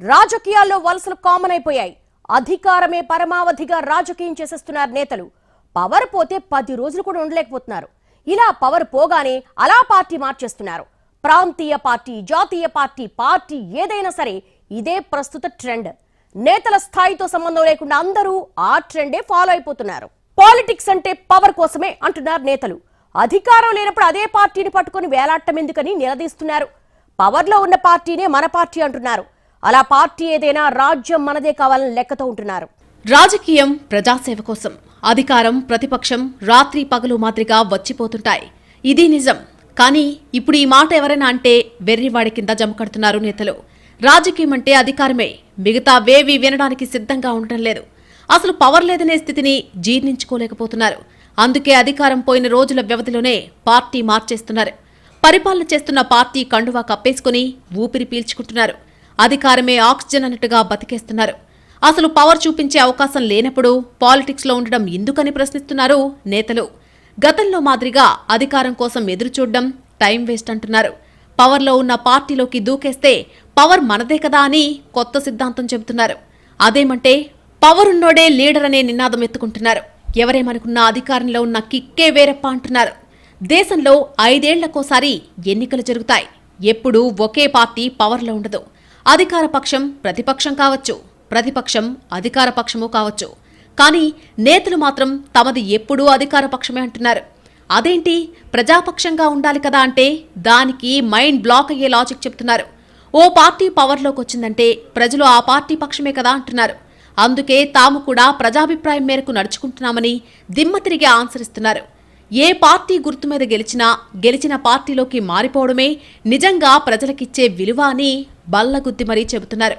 రాజకీయాల్లో వలసలు కామన్ అయిపోయాయి అధికారమే పరమావధిగా రాజకీయం చేసేస్తున్నారు నేతలు. పవర్ పోతే పది రోజులు కూడా ఉండలేకపోతున్నారు. ఇలా పవర్ పోగానే అలా పార్టీ మార్చేస్తున్నారు. ప్రాంతీయ పార్టీ జాతీయ పార్టీ పార్టీ ఏదైనా సరే ఇదే ప్రస్తుత ట్రెండ్. నేతల స్థాయితో సంబంధం లేకుండా అందరూ ఆ ట్రెండే ఫాలో అయిపోతున్నారు. పాలిటిక్స్ అంటే పవర్ కోసమే అంటున్నారు నేతలు. అధికారం లేనప్పుడు అదే పార్టీని పట్టుకొని వేలాడటం ఎందుకని నిలదీస్తున్నారు. పవర్లో ఉన్న పార్టీనే మన పార్టీ అంటున్నారు. అలా పార్టీ ఏదైనా రాజ్యం మనదే కావాలని లెక్కతో ఉంటున్నారు. రాజకీయం ప్రజాసేవ కోసం. అధికారం ప్రతిపక్షం రాత్రి పగలు మాదిరిగా వచ్చిపోతుంటాయి. ఇది నిజం. కానీ ఇప్పుడు ఈ మాట ఎవరైనా అంటే వెర్రివాడి కింద జమకడుతున్నారు నేతలు. రాజకీయం అంటే అధికారమే. మిగతా వేవి వినడానికి సిద్ధంగా ఉండటం లేదు. అసలు పవర్ లేదనే స్థితిని జీర్ణించుకోలేకపోతున్నారు. అందుకే అధికారం పోయిన రోజుల వ్యవధిలోనే పార్టీ మార్చేస్తున్నారు. పరిపాలన చేస్తున్న పార్టీ కండువా కప్పేసుకుని ఊపిరి పీల్చుకుంటున్నారు. అధికారమే ఆక్సిజన్ అన్నట్టుగా బతికేస్తున్నారు. అసలు పవర్ చూపించే అవకాశం లేనప్పుడు పాలిటిక్స్లో ఉండడం ఎందుకని ప్రశ్నిస్తున్నారు నేతలు. గతంలో మాదిరిగా అధికారం కోసం ఎదురుచూడడం టైం వేస్ట్ అంటున్నారు. పవర్లో ఉన్న పార్టీలోకి దూకేస్తే పవర్ మనదే కదా అని కొత్త సిద్ధాంతం చెబుతున్నారు. అదేమంటే పవర్ ఉన్నోడే లీడర్ అనే నినాదం ఎత్తుకుంటున్నారు. ఎవరేమనుకున్నా అధికారంలో ఉన్న కిక్కే వేరప్ప అంటున్నారు. దేశంలో ఐదేళ్ళకోసారి ఎన్నికలు జరుగుతాయి. ఎప్పుడూ ఒకే పార్టీ పవర్లో ఉండదు. అధికార పక్షం ప్రతిపక్షం కావచ్చు ప్రతిపక్షం అధికార పక్షము కావచ్చు. కానీ నేతలు మాత్రం తమది ఎప్పుడూ అధికార పక్షమే అంటున్నారు. అదేంటి? ప్రజాపక్షంగా ఉండాలి కదా అంటే దానికి మైండ్ బ్లాక్ అయ్యే లాజిక్ చెప్తున్నారు. ఓ పార్టీ పవర్లోకి వచ్చిందంటే ప్రజలు ఆ పార్టీ పక్షమే కదా అంటున్నారు. అందుకే తాము కూడా ప్రజాభిప్రాయం మేరకు నడుచుకుంటున్నామని దిమ్మ తిరిగి ఆన్సర్ ఇస్తున్నారు ఏ పార్టీ గుర్తు మీద గెలిచినా గెలిచిన పార్టీలోకి మారిపోవడమే నిజంగా ప్రజలకిచ్చే విలువ అని బల్లగుద్ది మరీ చెబుతున్నారు.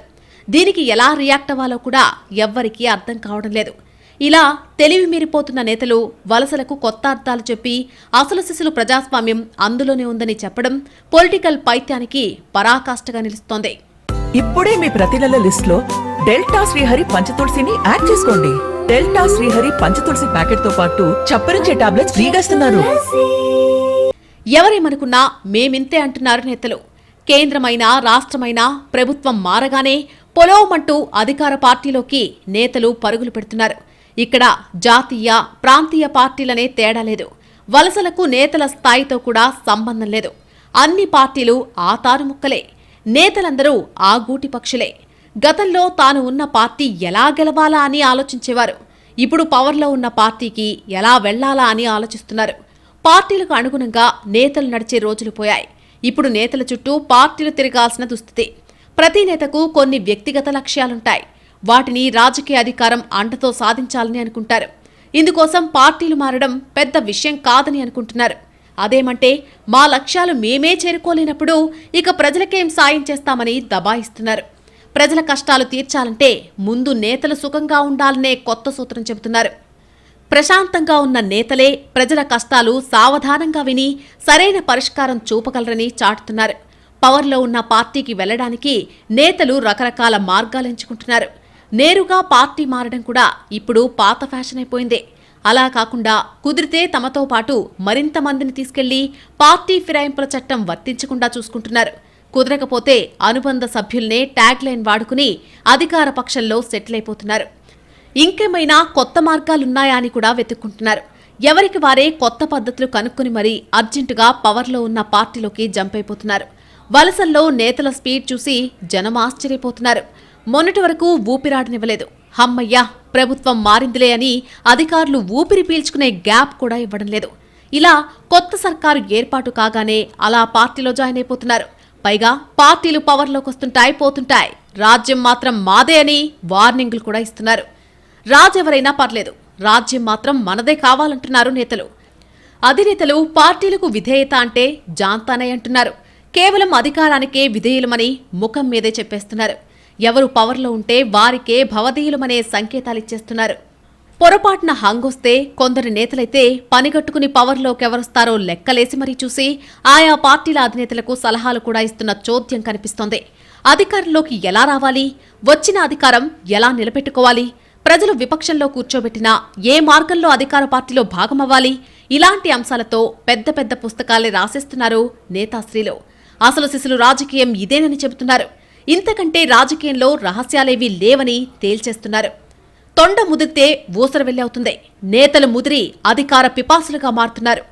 దీనికి ఎలా రియాక్ట్ అవ్వాలో కూడా ఎవ్వరికీ అర్థం కావడం లేదు. ఇలా తెలివి మీరిపోతున్న నేతలు వలసలకు కొత్త అర్థాలు చెప్పి అసలు శిశులు ప్రజాస్వామ్యం అందులోనే ఉందని చెప్పడం పొలిటికల్ పైత్యానికి పరాకాష్ఠగా నిలుస్తోంది. ఇప్పుడే మీ ప్రతి నెల లిస్ట్లో డెల్టా శ్రీహరి పంచతులసిని యాడ్ చేసుకోండి. డెల్టా శ్రీహరి పంచతులసి ప్యాకెట్తో పాటు చప్పరించే టాబ్లెట్స్ ఫ్రీగా ఇస్తున్నారు. ఎవరేమనుకున్నా మేమింతే అంటున్నారు నేతలు. కేంద్రమైనా రాష్ట్రమైనా ప్రభుత్వం మారగానే పొలవమంటూ అధికార పార్టీలోకి నేతలు పరుగులు పెడుతున్నారు. ఇక్కడ జాతీయ ప్రాంతీయ పార్టీలనే తేడా లేదు. వలసలకు నేతల స్థాయితో కూడా సంబంధం లేదు. అన్ని పార్టీలు ఆ తారుముక్కలే నేతలందరూ ఆ గూటి పక్షులే గతంలో తాను ఉన్న పార్టీ ఎలా గెలవాలా అని ఆలోచించేవారు. ఇప్పుడు పవర్లో ఉన్న పార్టీకి ఎలా వెళ్ళాలా అని ఆలోచిస్తున్నారు. పార్టీలకు అనుగుణంగా నేతలు నడిచే రోజులు పోయాయి. ఇప్పుడు నేతల చుట్టూ పార్టీలు తిరగాల్సిన దుస్థితి. ప్రతి నేతకు కొన్ని వ్యక్తిగత లక్ష్యాలుంటాయి. వాటిని రాజకీయ అధికారం అంటతో సాధించాలని అనుకుంటారు. ఇందుకోసం పార్టీలు మారడం పెద్ద విషయం కాదని అనుకుంటున్నారు. అదేమంటే మా లక్ష్యాలు మేమే చేరుకోలేనప్పుడు ఇక ప్రజలకేం సాయం చేస్తామని దబాయిస్తున్నారు. ప్రజల కష్టాలు తీర్చాలంటే ముందు నేతలు సుఖంగా ఉండాలనే కొత్త సూత్రం చెబుతున్నారు. ప్రశాంతంగా ఉన్న నేతలే ప్రజల కష్టాలు సావధానంగా విని సరైన పరిష్కారం చూపగలరని చాటుతున్నారు. పవర్లో ఉన్న పార్టీకి వెళ్ళడానికి నేతలు రకరకాల మార్గాలు ఎంచుకుంటున్నారు. నేరుగా పార్టీ మారడం కూడా ఇప్పుడు పాత ఫ్యాషన్ అయిపోయింది. అలా కాకుండా కుదిరితే తమతో పాటు మరింత మందిని తీసుకెళ్ళి పార్టీ ఫిరాయింపుల చట్టం వర్తించకుండా చూసుకుంటున్నారు. కుదరకపోతే అనుబంధ సభ్యుల్నే ట్యాగ్ లైన్ వాడుకుని అధికార పక్షంలో సెటిల్ అయిపోతున్నారు ఇంకేమైనా కొత్త మార్గాలున్నాయా అని కూడా వెతుక్కుంటున్నారు. ఎవరికి వారే కొత్త పద్ధతులు కనుక్కుని మరీ అర్జెంటుగా పవర్లో ఉన్న పార్టీలోకి జంప్ అయిపోతున్నారు వలసల్లో నేతల స్పీడ్ చూసి జనం ఆశ్చర్యపోతున్నారు. మొన్నటి వరకు ఊపిరాడనివ్వలేదు. హమ్మయ్యా ప్రభుత్వం మారిందిలే అని అధికారులు ఊపిరి పీల్చుకునే గ్యాప్ కూడా ఇవ్వడం లేదు. ఇలా కొత్త సర్కారు ఏర్పాటు కాగానే అలా పార్టీలో జాయిన్ అయిపోతున్నారు. పైగా పార్టీలు పవర్లోకి వస్తుంటాయి పోతుంటాయి. రాజ్యం మాత్రం మాదే అని వార్నింగ్లు కూడా ఇస్తున్నారు. రాజెవరైనా పర్లేదు రాజ్యం మాత్రం మనదే కావాలంటున్నారు నేతలు. అధినేతలు పార్టీలకు విధేయత అంటే జాంతానే అంటున్నారు. కేవలం అధికారానికే విధేయులమని ముఖం మీదే చెప్పేస్తున్నారు. ఎవరు పవర్లో ఉంటే వారికే భవధీయులమనే సంకేతాలిచ్చేస్తున్నారు పొరపాటున హంగొస్తే కొందరు నేతలైతే పనిగట్టుకుని పవర్లోకెవరొస్తారో లెక్కలేసి మరీ చూసి ఆయా పార్టీల అధినేతలకు సలహాలు కూడా ఇస్తున్న చోద్యం కనిపిస్తోంది. అధికారంలోకి ఎలా రావాలి? వచ్చిన అధికారం ఎలా నిలబెట్టుకోవాలి? ప్రజలు విపక్షంలో కూర్చోబెట్టినా ఏ మార్గంలో అధికార పార్టీలో భాగమవ్వాలి? ఇలాంటి అంశాలతో పెద్ద పెద్ద పుస్తకాలే రాసేస్తున్నారు నేతాశ్రీలు అసలు శిశులు రాజకీయం ఇదేనని చెబుతున్నారు. ఇంతకంటే రాజకీయంలో రహస్యాలేవీ లేవని తేల్చేస్తున్నారు. తొండ ముదిరితే ఊసర అవుతుంది. నేతలు ముదిరి అధికార పిపాసులుగా మారుతున్నారు.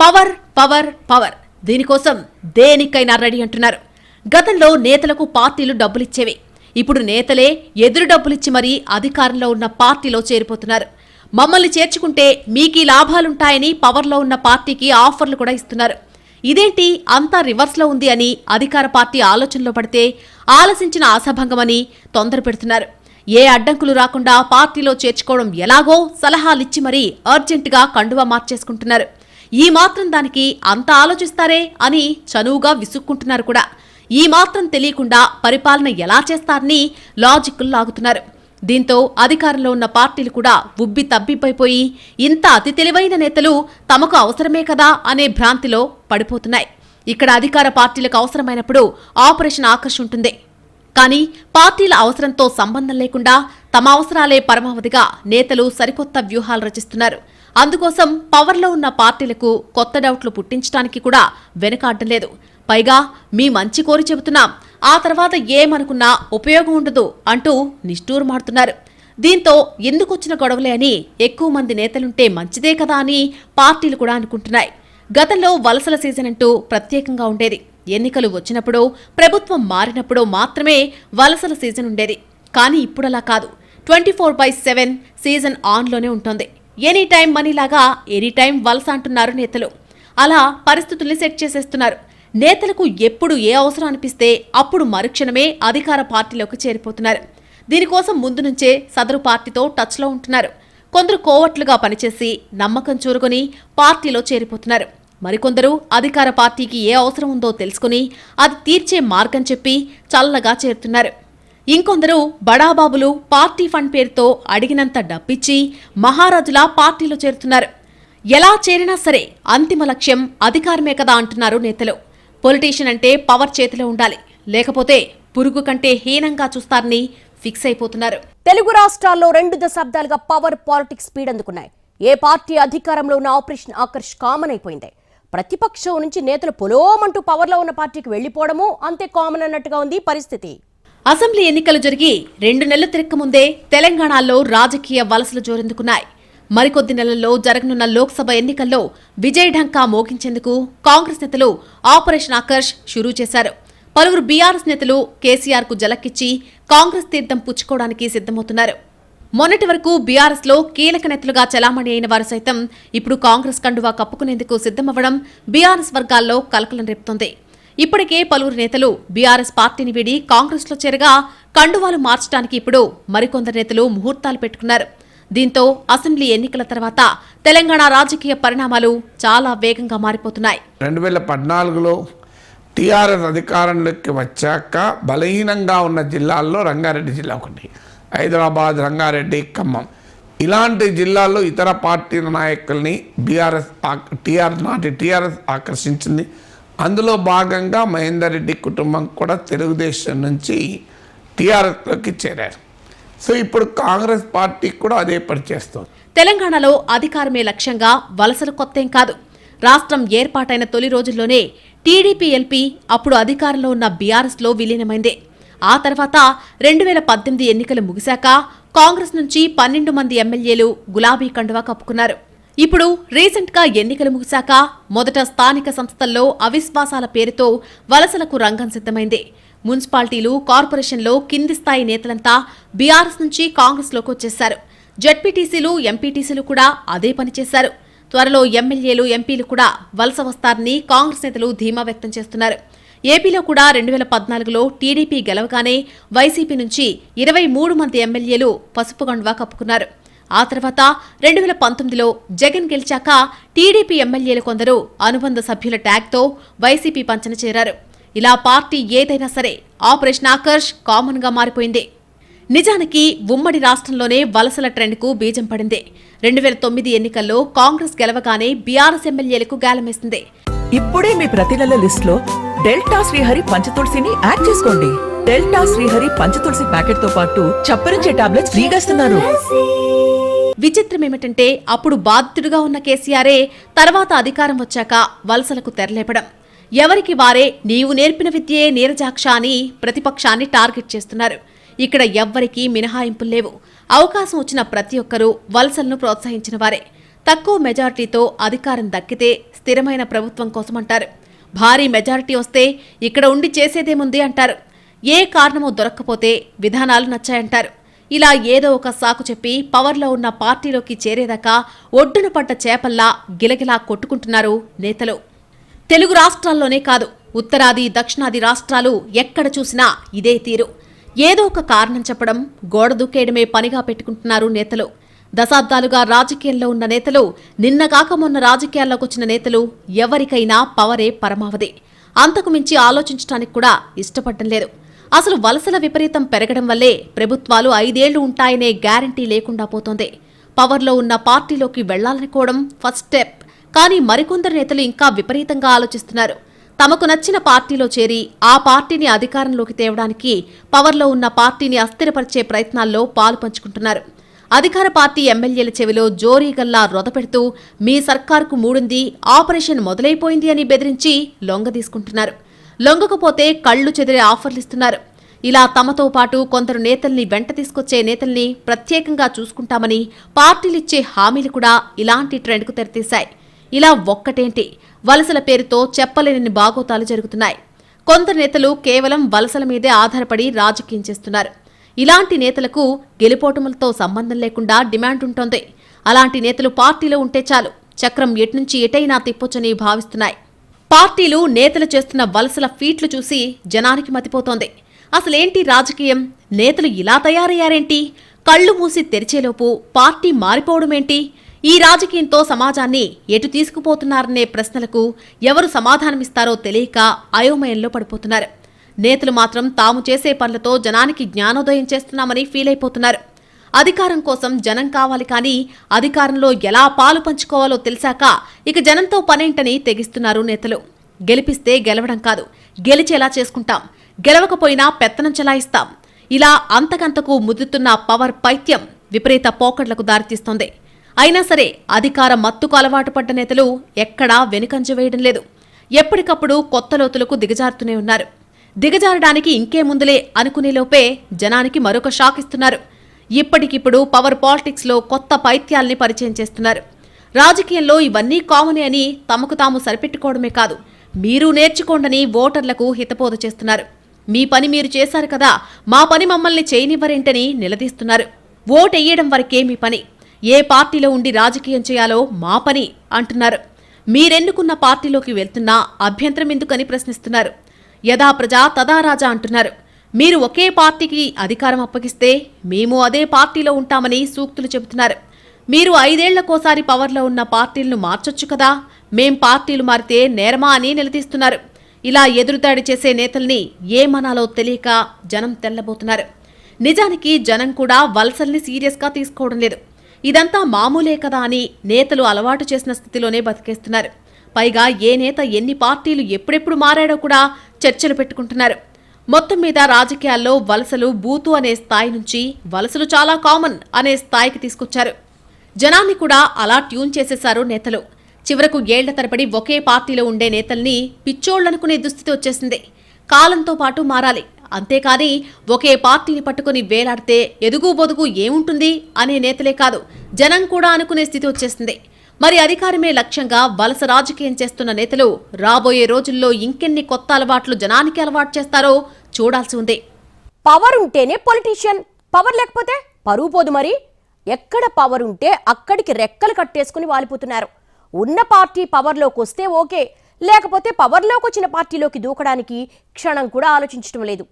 Power power power. దీనికోసం దేనికైనా రెడీ అంటున్నారు. గతంలో నేతలకు పార్టీలు డబ్బులిచ్చేవి. ఇప్పుడు నేతలే ఎదురు డబ్బులిచ్చి మరీ అధికారంలో ఉన్న పార్టీలో చేరిపోతున్నారు. మమ్మల్ని చేర్చుకుంటే మీకీ లాభాలుంటాయని పవర్లో ఉన్న పార్టీకి ఆఫర్లు కూడా ఇస్తున్నారు. ఇదేంటి అంతా రివర్స్లో ఉంది అని అధికార పార్టీ ఆలోచనలో పడితే ఆలసించిన ఆశాభంగమని తొందర పెడుతున్నారు ఏ అడ్డంకులు రాకుండా పార్టీలో చేర్చుకోవడం ఎలాగో సలహాలిచ్చి మరీ అర్జెంటుగా కండువా మార్చేసుకుంటున్నారు. ఈ మాత్రం దానికి అంత ఆలోచిస్తారే అని చనువుగా విసుక్కుంటున్నారు కూడా. ఈ మాత్రం తెలియకుండా పరిపాలన ఎలా చేస్తారని లాజిక్లు లాగుతున్నారు. దీంతో అధికారంలో ఉన్న పార్టీలు కూడా ఉబ్బి తబ్బిబ్బైపోయి ఇంత అతి తెలివైన నేతలు తమకు అవసరమే కదా అనే భ్రాంతిలో పడిపోతున్నాయి. ఇక్కడ అధికార పార్టీలకు అవసరమైనప్పుడు ఆపరేషన్ ఆకర్ష్ ఉంటుంది. కానీ పార్టీల అవసరంతో సంబంధం లేకుండా తమ అవసరాలే పరమావధిగా నేతలు సరికొత్త వ్యూహాలు రచిస్తున్నారు. అందుకోసం పవర్లో ఉన్న పార్టీలకు కొత్త డౌట్లు పుట్టించడానికి కూడా వెనకాడడం లేదు. పైగా మీ మంచి కోరి చెబుతున్నాం. ఆ తర్వాత ఏమనుకున్నా ఉపయోగం ఉండదు అంటూ నిష్ఠూరమాడుతున్నారు. దీంతో ఎందుకొచ్చిన గొడవలే అని ఎక్కువ మంది నేతలుంటే మంచిదే కదా అని పార్టీలు కూడా అనుకుంటున్నాయి. గతంలో వలసల సీజన్ అంటూ ప్రత్యేకంగా ఉండేది. ఎన్నికలు వచ్చినప్పుడు ప్రభుత్వం మారినప్పుడో మాత్రమే వలసల సీజన్ ఉండేది. కానీ ఇప్పుడలా కాదు. Twenty four by seven season ఆన్లోనే ఉంటుంది. ఎనీ టైం మనీలాగా ఎనీ టైం వలస అంటున్నారు నేతలు. అలా పరిస్థితుల్ని సెట్ చేసేస్తున్నారు. నేతలకు ఎప్పుడు ఏ అవసరం అనిపిస్తే అప్పుడు మరుక్షణమే అధికార పార్టీలోకి చేరిపోతున్నారు. దీనికోసం ముందు నుంచే సదరు పార్టీతో టచ్లో ఉంటున్నారు. కొందరు కోవట్లుగా పనిచేసి నమ్మకం చూరుకొని పార్టీలో చేరిపోతున్నారు. మరికొందరు అధికార పార్టీకి ఏ అవసరం ఉందో తెలుసుకుని అది తీర్చే మార్గం చెప్పి చల్లగా చేరుతున్నారు. ఇంకొందరు బడాబాబులు పార్టీ ఫండ్ పేరుతో అడిగినంత డబ్బిచ్చి మహారాజులా పార్టీలో చేరుతున్నారు. ఎలా చేరినా సరే అంతిమ లక్ష్యం అధికారమే కదా అంటున్నారు నేతలు. పొలిటీషియన్ అంటే పవర్ చేతిలో ఉండాలి. లేకపోతే పురుగు కంటే హీనంగా చూస్తారని ఫిక్స్ అయిపోతున్నారు. తెలుగు రాష్ట్రాల్లో రెండు దశాబ్దాలుగా పవర్ పాలిటిక్స్ స్పీడ్ అందుకున్నాయి. ఏ పార్టీ అధికారంలో ఉన్న ఆపరేషన్ ఆకర్ష్ కామన్ అయిపోయింది. ప్రతిపక్షం నుంచి నేతలు పొలోమంటూ పవర్లో ఉన్న పార్టీకి వెళ్ళిపోవడము అంతే కామన్ అన్నట్టుగా ఉంది పరిస్థితి. అసెంబ్లీ ఎన్నికలు జరిగి రెండు నెలలు తిరక్క ముందే తెలంగాణలో రాజకీయ వలసలు జోరెందుకున్నాయి. మరికొద్ది నెలల్లో జరగనున్న లోక్సభ ఎన్నికల్లో విజయ్ ఢంకా మోగించేందుకు కాంగ్రెస్ నేతలు ఆపరేషన్ ఆకర్ష్ షురూ చేశారు. పలువురు బీఆర్ఎస్ నేతలు కేసీఆర్కు జలక్కిచ్చి కాంగ్రెస్ తీర్థం పుచ్చుకోవడానికి సిద్ధమవుతున్నారు. మొన్నటి వరకు బీఆర్ఎస్లో కీలక నేతలుగా చలామణి అయిన వారు సైతం ఇప్పుడు కాంగ్రెస్ కండువా కప్పుకునేందుకు సిద్ధమవ్వడం బీఆర్ఎస్ వర్గాల్లో కలకలం రేపుతోంది. ఇప్పటికే పలువురు నేతలు బీఆర్ఎస్ పార్టీని వీడి కాంగ్రెస్లో చేరగా కండువాలు మార్చడానికి ఇప్పుడు మరికొందరు నేతలు ముహూర్తాలు పెట్టుకున్నారు. దీంతో అసెంబ్లీ ఎన్నికల తర్వాత తెలంగాణ రాజకీయ పరిణామాలు చాలా వేగంగా మారిపోతున్నాయి. రెండు వేల పద్నాలుగులో టీఆర్ఎస్ అధికారంలోకి వచ్చాక బలహీనంగా ఉన్న జిల్లాల్లో రంగారెడ్డి జిల్లా ఒకటి. హైదరాబాద్ రంగారెడ్డి ఖమ్మం. ఇలాంటి జిల్లాల్లో ఇతర పార్టీల నాయకుల్ని బీఆర్ఎస్ టీఆర్ఎస్ నాటి టీఆర్ఎస్ ఆకర్షించింది. అందులో భాగంగా మహేందర్ రెడ్డి కుటుంబం కూడా తెలుగుదేశం నుంచి టీఆర్ఎస్లోకి చేరారు. సో ఇప్పుడు కాంగ్రెస్ పార్టీ కూడా అదే పని చేస్తుంది. తెలంగాణలో అధికారమే లక్ష్యంగా వలసలు కొత్తేం కాదు. రాష్ట్రం ఏర్పాటైన తొలి రోజుల్లోనే టీడీపీ ఎల్పీ అప్పుడు అధికారంలో ఉన్న బీఆర్ఎస్లో విలీనమైంది. ఆ తర్వాత రెండు వేల పద్దెనిమిది ఎన్నికలు ముగిశాక కాంగ్రెస్ నుంచి పన్నెండు మంది ఎమ్మెల్యేలు గులాబీ కండువా కప్పుకున్నారు. ఇప్పుడు రీసెంట్గా ఎన్నికలు ముగిశాక మొదట స్థానిక సంస్థల్లో అవిశ్వాసాల పేరుతో వలసలకు రంగం సిద్ధమైంది. మున్సిపాలిటీలు కార్పొరేషన్లో కింది స్థాయి నేతలంతా బీఆర్ఎస్ నుంచి కాంగ్రెస్లోకి వచ్చేశారు. జడ్పీటీసీలు ఎంపీటీసీలు కూడా అదే పని చేశారు. త్వరలో ఎమ్మెల్యేలు ఎంపీలు కూడా వలస వస్తారని కాంగ్రెస్ నేతలు ధీమా వ్యక్తం చేస్తున్నారు. ఏపీలో కూడా రెండు వేల పద్నాలుగులో టీడీపీ గెలవగానే వైసీపీ నుంచి ఇరవై మూడు మంది ఎమ్మెల్యేలు పసుపు గండువా కప్పుకున్నారు. ఆ తర్వాత రెండు వేల పంతొమ్మిదిలో జగన్ గెలిచాక టీడీపీ ఎమ్మెల్యేలు కొందరు అనుబంధ సభ్యుల ట్యాగ్తో వైసీపీ పంచన చేరారు. ఇలా పార్టీ ఏదైనా సరే ఆపరేషన్ ఆకర్ష్ కామన్గా మారిపోయింది. నిజానికి ఉమ్మడి రాష్ట్రంలోనే వలసల ట్రెండ్కు బీజం పడింది. రెండు వేల తొమ్మిది ఎన్నికల్లో కాంగ్రెస్ గెలవగానే బీఆర్ఎస్ ఎమ్మెల్యేలకు గాలమేసింది. ఇప్పుడే మీ ప్రతి నెల లిస్ట్లో డెల్టా శ్రీహరి పంచతులసిని యాడ్ చేసుకోండి. డెల్టా శ్రీహరి పంచతులసి ప్యాకెట్తో పాటు చప్పరించే టాబ్లెట్స్ ఫ్రీగా ఇస్తున్నారు. విచిత్రమేమిటంటే అప్పుడు బాధితుడిగా ఉన్న కేసీఆరే తర్వాత అధికారం వచ్చాక వలసలకు తెరలేపడం. ఎవరికి వారే నీవు నేర్పిన విద్యే నీరజాక్ష అని ప్రతిపక్షాన్ని టార్గెట్ చేస్తున్నారు. ఇక్కడ ఎవ్వరికీ మినహాయింపులు లేవు. అవకాశం వచ్చిన ప్రతి ఒక్కరూ వలసలను ప్రోత్సహించిన వారే. తక్కువ మెజారిటీతో అధికారం దక్కితే స్థిరమైన ప్రభుత్వం కోసమంటారు. భారీ మెజారిటీ వస్తే ఇక్కడ ఉండి చేసేదేముంది అంటారు. ఏ కారణమో దొరక్కపోతే విధానాలు నచ్చాయంటారు. ఇలా ఏదో ఒక సాకు చెప్పి పవర్లో ఉన్న పార్టీలోకి చేరేదాకా ఒడ్డున పడ్డ చేపల్లా గిలగిలా కొట్టుకుంటున్నారు నేతలు. తెలుగు రాష్ట్రాల్లోనే కాదు ఉత్తరాది దక్షిణాది రాష్ట్రాలు ఎక్కడ చూసినా ఇదే తీరు. ఏదో ఒక కారణం చెప్పడం గోడ దూకేయడమే పనిగా పెట్టుకుంటున్నారు నేతలు. దశాబ్దాలుగా రాజకీయాల్లో ఉన్న నేతలు నిన్న కాక మొన్న రాజకీయాల్లోకి వచ్చిన నేతలు ఎవరికైనా పవరే పరమావధి. అంతకు మించి ఆలోచించడానికి కూడా ఇష్టపడడం లేదు. అసలు వలసల విపరీతం పెరగడం వల్లే ప్రభుత్వాలు ఐదేళ్ళు ఉంటాయనే గ్యారంటీ లేకుండా పోతోంది. పవర్లో ఉన్న పార్టీలోకి వెళ్ళాలనుకోవడం ఫస్ట్ స్టెప్. కానీ మరికొందరు నేతలు ఇంకా విపరీతంగా ఆలోచిస్తున్నారు. తమకు నచ్చిన పార్టీలో చేరి ఆ పార్టీని అధికారంలోకి తేవడానికి పవర్లో ఉన్న పార్టీని అస్థిరపరిచే ప్రయత్నాల్లో పాలు పంచుకుంటున్నారు. అధికార పార్టీ ఎమ్మెల్యేల చెవిలో జోరీగల్లా రొదపెడుతూ మీ సర్కార్కు మూడుంది ఆపరేషన్ మొదలైపోయింది అని బెదిరించి లొంగ తీసుకుంటున్నారు. లొంగకపోతే కళ్ళు చెదిరే ఆఫర్లిస్తున్నారు ఇలా తమతో పాటు కొందరు నేతల్ని వెంట తీసుకొచ్చే నేతల్ని ప్రత్యేకంగా చూసుకుంటామని పార్టీలిచ్చే హామీలు కూడా ఇలాంటి ట్రెండ్కు తెరతీశాయి. ఇలా ఒక్కటేంటి? వలసల పేరుతో చెప్పలేని బాగోతాలు జరుగుతున్నాయి. కొందరు నేతలు కేవలం వలసల మీదే ఆధారపడి రాజకీయం చేస్తున్నారు. ఇలాంటి నేతలకు గెలుపోటములతో సంబంధం లేకుండా డిమాండ్ ఉంటోంది. అలాంటి నేతలు పార్టీలో ఉంటే చాలు చక్రం ఎట్నుంచి ఎటైనా తిప్పొచ్చని భావిస్తున్నాయి. పార్టీలు నేతలు చేస్తున్న వలసల ఫీట్లు చూసి జనానికి మతిపోతోంది. అసలేంటి రాజకీయం? నేతలు ఇలా తయారయ్యారేంటి? కళ్ళు మూసి తెరిచేలోపు పార్టీ మారిపోవడమేంటి? ఈ రాజకీయంతో సమాజాన్ని ఎటు తీసుకుపోతున్నారనే ప్రశ్నలకు ఎవరు సమాధానమిస్తారో తెలియక అయోమయంలో పడిపోతున్నారు. నేతలు మాత్రం తాము చేసే పనులతో జనానికి జ్ఞానోదయం చేస్తున్నామని ఫీల్ అయిపోతున్నారు. అధికారం కోసం జనం కావాలి కానీ అధికారంలో ఎలా పాలు పంచుకోవాలో తెలిసాక ఇక జనంతో పనేంటని తెగిస్తున్నారు నేతలు. గెలిపిస్తే గెలవడం కాదు గెలిచేలా చేసుకుంటాం. గెలవకపోయినా పెత్తనం చెలాయిస్తాం. ఇలా అంతకంతకు ముదుతున్న పవర్ పైత్యం విపరీత పోకట్లకు దారితీస్తోంది. అయినా సరే అధికార మత్తుకు అలవాటు పడ్డ నేతలు ఎక్కడా వెనుకంజ వేయడం లేదు. ఎప్పటికప్పుడు కొత్త లోతులకు దిగజారుతూనే ఉన్నారు. దిగజారడానికి ఇంకే ముందులే అనుకునేలోపే జనానికి మరొక షాక్ ఇస్తున్నారు. ఇప్పటికిప్పుడు పవర్ పాలిటిక్స్లో కొత్త పైత్యాల్ని పరిచయం చేస్తున్నారు. రాజకీయంలో ఇవన్నీ కామనే అని తమకు తాము సరిపెట్టుకోవడమే కాదు మీరు నేర్చుకోండని ఓటర్లకు హితబోధ చేస్తున్నారు. మీ పని మీరు చేశారు కదా మా పని మమ్మల్ని చేయనివ్వరేంటని నిలదీస్తున్నారు. ఓటెయ్యడం వరకే మీ పని. ఏ పార్టీలో ఉండి రాజకీయం చేయాలో మా పని అంటున్నారు. మీరెన్నుకున్న పార్టీలోకి వెళ్తున్నా అభ్యంతరం ఎందుకని ప్రశ్నిస్తున్నారు? యథా ప్రజా తదా రాజా అంటున్నారు. మీరు ఒకే పార్టీకి అధికారం అప్పగిస్తే మేము అదే పార్టీలో ఉంటామని సూక్తులు చెబుతున్నారు. మీరు ఐదేళ్ళకోసారి పవర్లో ఉన్న పార్టీలను మార్చొచ్చు కదా? మేం పార్టీలు మారితే నేరమా అని నిలదీస్తున్నారు. ఇలా ఎదురుదాడి చేసే నేతల్ని ఏమనాలో తెలియక జనం తెల్లబోతున్నారు. నిజానికి జనం కూడా వలసల్ని సీరియస్గా తీసుకోవడం లేదు. ఇదంతా మామూలే కదా అని నేతలు అలవాటు చేసిన స్థితిలోనే బతికేస్తున్నారు. పైగా ఏ నేత ఎన్ని పార్టీలు ఎప్పుడెప్పుడు మారాడో కూడా చర్చలు పెట్టుకుంటున్నారు. మొత్తం మీద రాజకీయాల్లో వలసలు బూతు అనే స్థాయి నుంచి వలసలు చాలా కామన్ అనే స్థాయికి తీసుకొచ్చారు. జనాన్ని కూడా అలా ట్యూన్ చేసేశారు నేతలు. చివరకు ఏళ్ళ తరబడి ఒకే పార్టీలో ఉండే నేతల్ని పిచ్చోళ్ళనుకునే దుస్థితి వచ్చేసింది. కాలంతో పాటు మారాలి. అంతేకాని ఒకే పార్టీని పట్టుకుని వేలాడితే ఎదుగు బొదుగు ఏముంటుంది అనే నేతలే కాదు జనం కూడా అనుకునే స్థితి వచ్చేసింది. మరి అధికారమే లక్ష్యంగా వలస రాజకీయం చేస్తున్న నేతలు రాబోయే రోజుల్లో ఇంకెన్ని కొత్త అలవాట్లు జనానికి అలవాటు చేస్తారో చూడాల్సి ఉంది. పవర్ ఉంటేనే పొలిటీషియన్ పవర్ లేకపోతే పరువు పోదు మరి. ఎక్కడ పవర్ ఉంటే అక్కడికి రెక్కలు కట్టేసుకుని వాలిపోతున్నారు. ఉన్న పార్టీ పవర్లోకి వస్తే ఓకే. లేకపోతే పవర్లోకి వచ్చిన పార్టీలోకి దూకడానికి క్షణం కూడా ఆలోచించడం లేదు.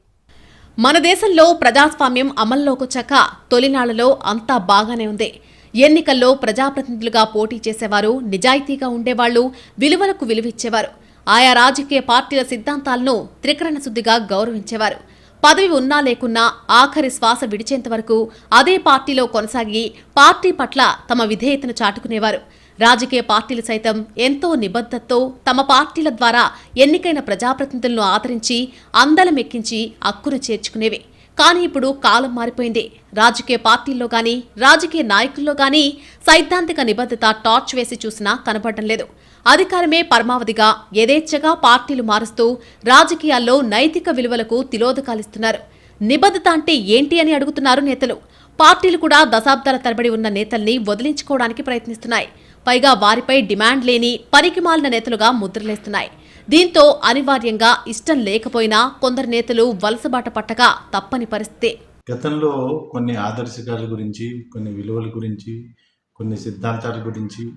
మన దేశంలో ప్రజాస్వామ్యం అమల్లోకొచ్చాక తొలినాళ్ళలో అంతా బాగానే ఉంది. ఎన్నికల్లో ప్రజాప్రతినిధులుగా పోటీ చేసేవారు నిజాయితీగా ఉండేవాళ్ళు విలువలకు విలువిచ్చేవారు. ఆయా రాజకీయ పార్టీల సిద్ధాంతాలను త్రికరణ శుద్ధిగా గౌరవించేవారు. పదవి ఉన్నా లేకున్నా ఆఖరి శ్వాస విడిచేంత వరకు అదే పార్టీలో కొనసాగి పార్టీ పట్ల తమ విధేయతను చాటుకునేవారు. రాజకీయ పార్టీలు సైతం ఎంతో నిబద్ధతతో తమ పార్టీల ద్వారా ఎన్నికైన ప్రజాప్రతినిధులను ఆదరించి అందలమెక్కించి అక్కును చేర్చుకునేవి. కానీ ఇప్పుడు కాలం మారిపోయింది. రాజకీయ పార్టీల్లో కానీ రాజకీయ నాయకుల్లో కానీ సైద్ధాంతిక నిబద్ధత టార్చ్ వేసి చూసినా కనబడటం లేదు. అధికారమే పరమావధిగా యథేచ్ఛగా పార్టీలు మారుస్తూ రాజకీయాల్లో నైతిక విలువలకు తిలోదకాలిస్తున్నారు. నిబద్ధత అంటే ఏంటి అని అడుగుతున్నారు నేతలు. పార్టీలు కూడా దశాబ్దాల తరబడి ఉన్న నేతల్ని వదిలించుకోవడానికి ప్రయత్నిస్తున్నాయి. పైగా వారిపై డిమాండ్ లేని పనికిమాలిన నేతలుగా ముద్రలేస్తున్నాయి. దీంతో అనివార్యంగా ఇష్టం లేకపోయినా కొందరు నేతలు వలసబాట పట్టగా తప్పని పరిస్థితి. గతంలో కొన్ని ఆదర్శకాల గురించి కొన్ని విలువల గురించి కొన్ని సిద్ధాంతాల గురించి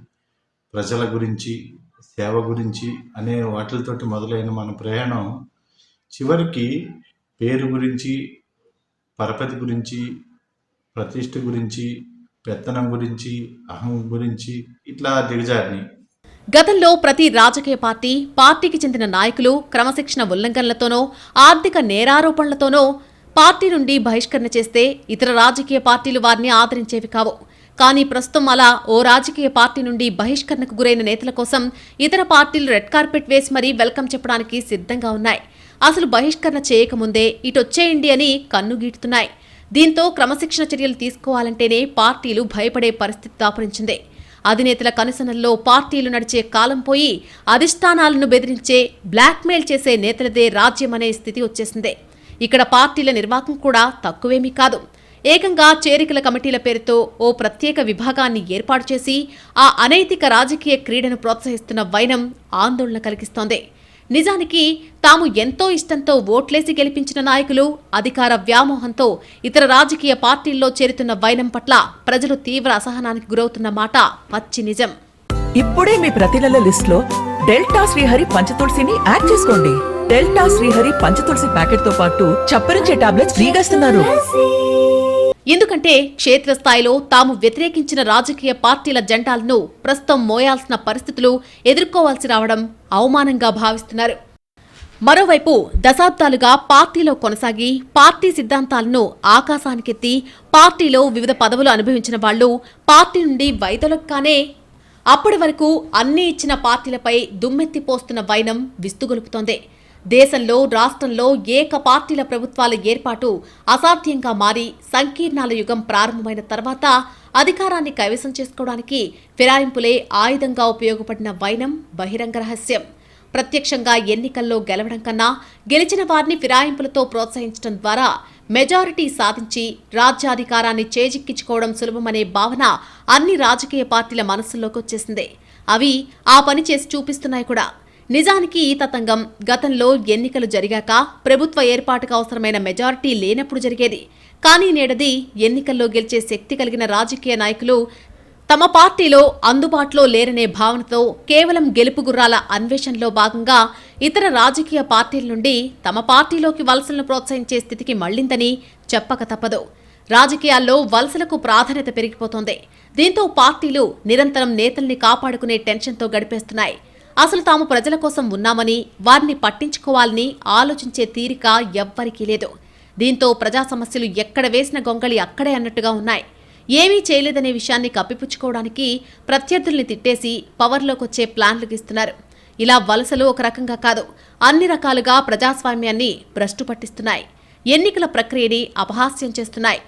ప్రజల గురించి సేవ గురించి అనే వాటితోటి మొదలైన మన ప్రయాణం చివరికి పేరు గురించి పరపతి గురించి ప్రతిష్ట గురించి పెత్తనం గురించి అహం గురించి ఇట్లా దిగజారినాయి. గతంలో ప్రతి రాజకీయ పార్టీ పార్టీకి చెందిన నాయకులు క్రమశిక్షణ ఉల్లంఘనలతోనో ఆర్థిక నేరారోపణలతోనో పార్టీ నుండి బహిష్కరణ చేస్తే ఇతర రాజకీయ పార్టీలు వారిని ఆదరించేవి కావు. కానీ ప్రస్తుతం అలా ఓ రాజకీయ పార్టీ నుండి బహిష్కరణకు గురైన నేతల కోసం ఇతర పార్టీలు రెడ్ కార్పెట్ వేసి మరీ వెల్కమ్ చెప్పడానికి సిద్ధంగా ఉన్నాయి. అసలు బహిష్కరణ చేయకముందే ఇటొచ్చేయండి అని కన్నుగీటుతున్నాయి దీంతో క్రమశిక్షణ చర్యలు తీసుకోవాలంటేనే పార్టీలు భయపడే పరిస్థితి దాపురించింది. అధినేతల కనుసనల్లో పార్టీలు నడిచే కాలం పోయి అధిష్టానాలను బెదిరించే బ్లాక్మెయిల్ చేసే నేతలదే రాజ్యమనే స్థితి వచ్చేసింది. ఇక్కడ పార్టీల నిర్వాహకం కూడా తక్కువేమీ కాదు. ఏకంగా చేరికల కమిటీల పేరుతో ఓ ప్రత్యేక విభాగాన్ని ఏర్పాటు చేసి ఆ అనైతిక రాజకీయ క్రీడను ప్రోత్సహిస్తున్న వైనం ఆందోళన కలిగిస్తోంది. నిజానికి తాము ఎంతో ఇష్టంతో ఓట్లేసి గెలిపించిన నాయకులు అధికార వ్యామోహంతో ఇతర రాజకీయ పార్టీల్లో చేరుతున్న వైనం పట్ల ప్రజలు తీవ్ర అసహనానికి గురవుతున్న మాట పచ్చి నిజం. ఇప్పుడే మీ ప్రతి లిస్ట్లో డెల్టా శ్రీహరి పంచతులసిని యాడ్ చేసుకోండి. డెల్టా శ్రీహరి పంచతులసి ప్యాకెట్తో పాటు చప్పరించే టాబ్లెట్స్ ఫ్రీగా ఇస్తున్నారు. ఎందుకంటే క్షేత్రస్థాయిలో తాము వ్యతిరేకించిన రాజకీయ పార్టీల జెండాలను ప్రస్తుతం మోయాల్సిన పరిస్థితులు ఎదుర్కోవాల్సి రావడం అవమానంగా భావిస్తున్నారు. మరోవైపు దశాబ్దాలుగా పార్టీలో కొనసాగి పార్టీ సిద్ధాంతాలను ఆకాశానికెత్తి పార్టీలో వివిధ పదవులు అనుభవించిన వాళ్ళు పార్టీ నుండి వైదొలక్కానే అప్పటి వరకు అన్నీ ఇచ్చిన పార్టీలపై దుమ్మెత్తిపోస్తున్న వైనం విస్తుగొలుపుతోంది. దేశంలో రాష్ట్రంలో ఏక పార్టీల ప్రభుత్వాల ఏర్పాటు అసాధ్యంగా మారి సంకీర్ణాల యుగం ప్రారంభమైన తర్వాత అధికారాన్ని కైవసం చేసుకోవడానికి ఫిరాయింపులే ఆయుధంగా ఉపయోగపడిన వైనం బహిరంగ రహస్యం. ప్రత్యక్షంగా ఎన్నికల్లో గెలవడం కన్నా గెలిచిన వారిని ఫిరాయింపులతో ప్రోత్సహించడం ద్వారా మెజారిటీ సాధించి రాజ్యాధికారాన్ని చేజిక్కించుకోవడం సులభమనే భావన అన్ని రాజకీయ పార్టీల మనస్సులోకి వచ్చేసింది. అవి ఆ పని చేసి చూపిస్తున్నాయి కూడా. నిజానికి ఈ తతంగం గతంలో ఎన్నికలు జరిగాక ప్రభుత్వ ఏర్పాటుకు అవసరమైన మెజారిటీ లేనప్పుడు జరిగేది. కానీ నేడది ఎన్నికల్లో గెలిచే శక్తి కలిగిన రాజకీయ నాయకులు తమ పార్టీలో అందుబాటులో లేరనే భావనతో కేవలం గెలుపు గుర్రాల అన్వేషణలో భాగంగా ఇతర రాజకీయ పార్టీల నుండి తమ పార్టీలోకి వలసలను ప్రోత్సహించే స్థితికి మళ్ళిందని చెప్పక తప్పదు. రాజకీయాల్లో వలసలకు ప్రాధాన్యత పెరిగిపోతోంది. దీంతో పార్టీలు నిరంతరం నేతల్ని కాపాడుకునే టెన్షన్తో గడిపేస్తున్నాయి. అసలు తాము ప్రజల కోసం ఉన్నామని వారిని పట్టించుకోవాలని ఆలోచించే తీరిక ఎవ్వరికీ లేదు. దీంతో ప్రజా సమస్యలు ఎక్కడ వేసిన గొంగళి అక్కడే అన్నట్టుగా ఉన్నాయి. ఏమీ చేయలేదనే విషయాన్ని కప్పిపుచ్చుకోవడానికి ప్రత్యర్థుల్ని తిట్టేసి పవర్లోకి వచ్చే ప్లాన్లు గీస్తున్నారు ఇలా వలసలు ఒక రకంగా కాదు అన్ని రకాలుగా ప్రజాస్వామ్యాన్ని భ్రష్టు పట్టిస్తున్నాయి. ఎన్నికల ప్రక్రియని అపహాస్యం చేస్తున్నాయి.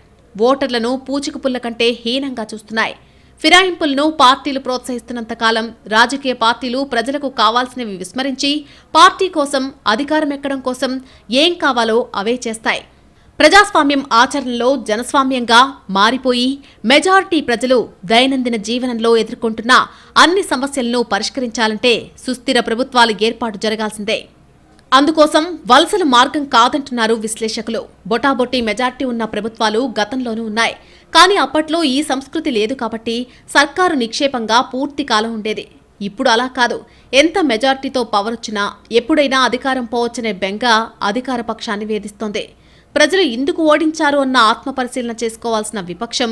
ఓటర్లను పూచిక పుల్ల కంటే హీనంగా చూస్తున్నాయి. ఫిరాయింపులను పార్టీలు ప్రోత్సహిస్తున్నంత కాలం రాజకీయ పార్టీలు ప్రజలకు కావాల్సినవి విస్మరించి పార్టీ కోసం అధికారం ఎక్కడం కోసం ఏం కావాలో అవే చేస్తాయి. ప్రజాస్వామ్యం ఆచరణలో జనస్వామ్యంగా మారిపోయి మెజారిటీ ప్రజలు దైనందిన జీవనంలో ఎదుర్కొంటున్న అన్ని సమస్యలను పరిష్కరించాలంటే సుస్థిర ప్రభుత్వాలు ఏర్పాటు జరగాల్సిందే. అందుకోసం వలసల మార్గం కాదంటున్నారు విశ్లేషకులు. బొటాబొట్టి మెజార్టీ ఉన్న ప్రభుత్వాలు గతంలోనూ ఉన్నాయి. కానీ అప్పట్లో ఈ సంస్కృతి లేదు కాబట్టి సర్కారు నిక్షేపంగా పూర్తి కాలం ఉండేది. ఇప్పుడు అలా కాదు. ఎంత మెజార్టీతో పవర్ వచ్చినా ఎప్పుడైనా అధికారం పోవచ్చనే బెంగ అధికార పక్షాన్ని వేధిస్తోంది. ప్రజలు ఎందుకు ఓడించారు అన్న ఆత్మపరిశీలన చేసుకోవాల్సిన విపక్షం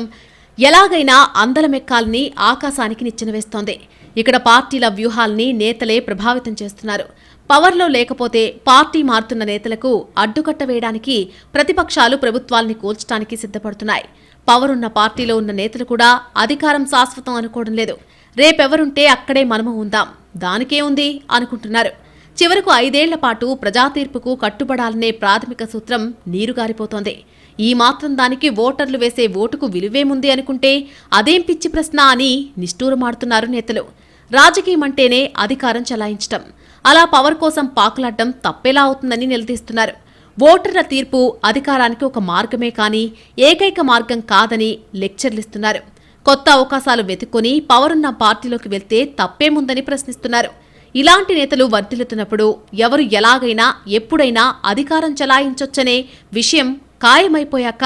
ఎలాగైనా అందలమెక్కాలని ఆకాశానికి నిచ్చెన వేస్తోంది. ఇక్కడ పార్టీల వ్యూహాల్ని నేతలే ప్రభావితం చేస్తున్నారు. పవర్లో లేకపోతే పార్టీ మారుతున్న నేతలకు అడ్డుకట్ట వేయడానికి ప్రతిపక్షాలు ప్రభుత్వాల్ని కూల్చడానికి సిద్ధపడుతున్నాయి. పవర్ ఉన్న పార్టీలో ఉన్న నేతలు కూడా అధికారం శాశ్వతం అనుకోవడం లేదు. రేపెవరుంటే అక్కడే మనము ఉందాం. దానికే ఉంది అనుకుంటున్నారు. చివరకు ఐదేళ్ళ పాటు ప్రజాతీర్పుకు కట్టుబడాలనే ప్రాథమిక సూత్రం నీరుగారిపోతోంది. ఈ మాత్రం దానికి ఓటర్లు వేసే ఓటుకు విలువేముంది అనుకుంటే అదేం పిచ్చి ప్రశ్న అని నిష్ఠూరమాడుతున్నారు నేతలు. రాజకీయం అంటేనే అధికారం చలాయించటం. అలా పవర్ కోసం పాకులాడటం తప్పేలా అవుతుందని నిలదీస్తున్నారు. ఓటర్ల తీర్పు అధికారానికి ఒక మార్గమే కానీ ఏకైక మార్గం కాదని లెక్చర్లిస్తున్నారు. కొత్త అవకాశాలు వెతుక్కొని పవరున్న పార్టీలోకి వెళ్తే తప్పేముందని ప్రశ్నిస్తున్నారు. ఇలాంటి నేతలు వర్ధిల్లుతున్నప్పుడు ఎవరు ఎలాగైనా ఎప్పుడైనా అధికారం చలాయించొచ్చనే విషయం ఖాయమైపోయాక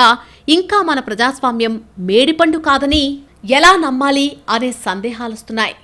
ఇంకా మన ప్రజాస్వామ్యం మేడిపండు కాదని ఎలా నమ్మాలి అనే సందేహాలొస్తున్నాయి.